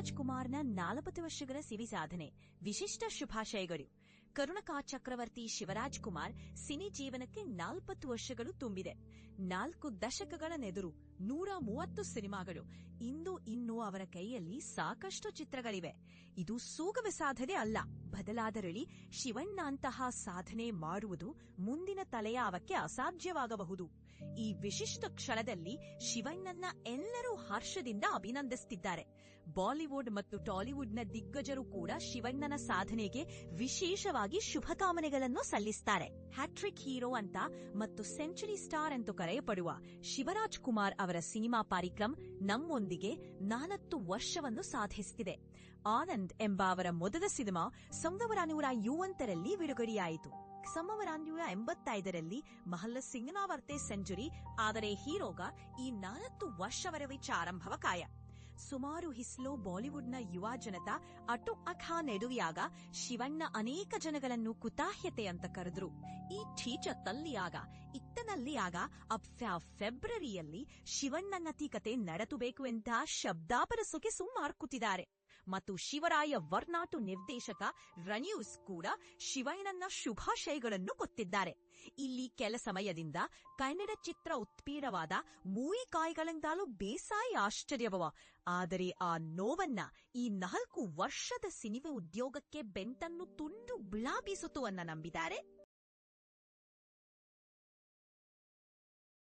ಶಿವರಾಜ್ ಕುಮಾರ್ನ ನಾಲ್ವತ್ತು ವರ್ಷಗಳ ಸಿವಿ ಸಾಧನೆ, ವಿಶಿಷ್ಟ ಶುಭಾಶಯಗಳು. ಕರುಣಕಾ ಚಕ್ರವರ್ತಿ ಶಿವರಾಜ್ ಕುಮಾರ್ ಸಿನಿ ಜೀವನಕ್ಕೆ ನಾಲ್ಪತ್ತು ವರ್ಷಗಳು ತುಂಬಿದೆ. ನಾಲ್ಕು ದಶಕಗಳ ನೆದುರು ನೂರ ಮೂವತ್ತು ಸಿನಿಮಾಗಳು. ಇಂದು ಇನ್ನು ಅವರ ಕೈಯಲ್ಲಿ ಸಾಕಷ್ಟು ಚಿತ್ರಗಳಿವೆ. ಇದು ಸೂಗಮ ಸಾಧನೆ ಅಲ್ಲ. ಬದಲಾದರಳಿ ಶಿವಣ್ಣ ಅಂತಹ ಸಾಧನೆ ಮಾಡುವುದು ಮುಂದಿನ ತಲೆಯಾವಕ್ಕೆ ಅಸಾಧ್ಯವಾಗಬಹುದು. ಈ ವಿಶಿಷ್ಟ ಕ್ಷಣದಲ್ಲಿ ಶಿವಣ್ಣನ್ನ ಎಲ್ಲರೂ ಹರ್ಷದಿಂದ ಅಭಿನಂದಿಸುತ್ತಿದ್ದಾರೆ ಬಾಲಿವುಡ್ ಮತ್ತು ಟಾಲಿವುಡ್ನ ದಿಗ್ಗಜರು ಕೂಡ ಶಿವಣ್ಣನ ಸಾಧನೆಗೆ ವಿಶೇಷವಾಗಿ ಶುಭಕಾಮನೆಗಳನ್ನು ಸಲ್ಲಿಸುತ್ತಾರೆ ಹ್ಯಾಟ್ರಿಕ್ ಹೀರೋ ಅಂತ ಮತ್ತು ಸೆಂಚುರಿ ಸ್ಟಾರ್ ಎಂದು ಕರೆಯಪಡುವ ಶಿವರಾಜ್ ಕುಮಾರ್ ಅವರ ಸಿನಿಮಾ ಪಾರಿಕ್ರಮ್ ನಮ್ಮೊಂದಿಗೆ ನಾಲ್ಕು ವರ್ಷವನ್ನು ಸಾಧಿಸುತ್ತಿದೆ. ಆನಂದ್ ಎಂಬ ಅವರ ಮೊದಲ ಸಿನಿಮಾ ಸಂವರ ನೂರ ಯುವಂತರಲ್ಲಿ ಬಿಡುಗಡೆಯಾಯಿತು. ಸಾವಿರದ ನೂರ ಎಂಬತ್ತೈದರಲ್ಲಿ ಮಹಲ್ಲ ಸಿಂಗನಾವರ್ತೆ ಸೆಂಚುರಿ, ಆದರೆ ಹೀರೋಗ ಈ ನಾಲ್ಕು ವರ್ಷವರ ವಿಚಾರಂಭವ ಕಾಯ. ಸುಮಾರು ಹಿಸ್ಲೋ ಬಾಲಿವುಡ್ನ ಯುವ ಜನತಾ ಅಟು ಅಖಾ ನೆಡುವಿಯಾಗ ಶಿವಣ್ಣ ಅನೇಕ ಜನಗಳನ್ನು ಕುತಾಹ್ಯತೆ ಅಂತ ಕರೆದ್ರು. ಈ ಠೀಚ ತಲ್ಲಿಯಾಗ ಇತ್ತನಲ್ಲಿಯಾಗ ಅಪ್ಫ್ಯಾ ಫೆಬ್ರವರಿಯಲ್ಲಿ ಶಿವಣ್ಣನ ಕತೆ ನಡತುಬೇಕು ಎಂತ ಶಬ್ದಾಪರ ಸೊಕೆ ಸುಮ್ಮಾರ್ಕುತ್ತಿದ್ದಾರೆ ಮತ್ತು ಶಿವರಾಯ ವರ್ನಾಟು ನಿರ್ದೇಶಕ ರನ್ಯೂಸ್ ಕೂಡ ಶಿವಯ್ಯನನ್ನ ಶುಭಾಶಯಗಳನ್ನು ಕೊತ್ತಿದ್ದಾರೆ. ಇಲ್ಲಿ ಕೆಲ ಸಮಯದಿಂದ ಕನ್ನಡ ಚಿತ್ರ ಉತ್ಪೀಡವಾದ ಮೂಯಿಕಾಯಿಗಳಿಂದಲೂ ಬೇಸಾಯ ಆಶ್ಚರ್ಯವವ ಆದರೆ ಆ ನೋವನ್ನ ಈ ನಾಲ್ಕು ವರ್ಷದ ಸಿನಿಮಾ ಉದ್ಯೋಗಕ್ಕೆ ಬೆಂತನ್ನು ತುಂಡು ಬಿಳಾಬೀಸುತ್ತು ಅನ್ನ ನಂಬಿದ್ದಾರೆ.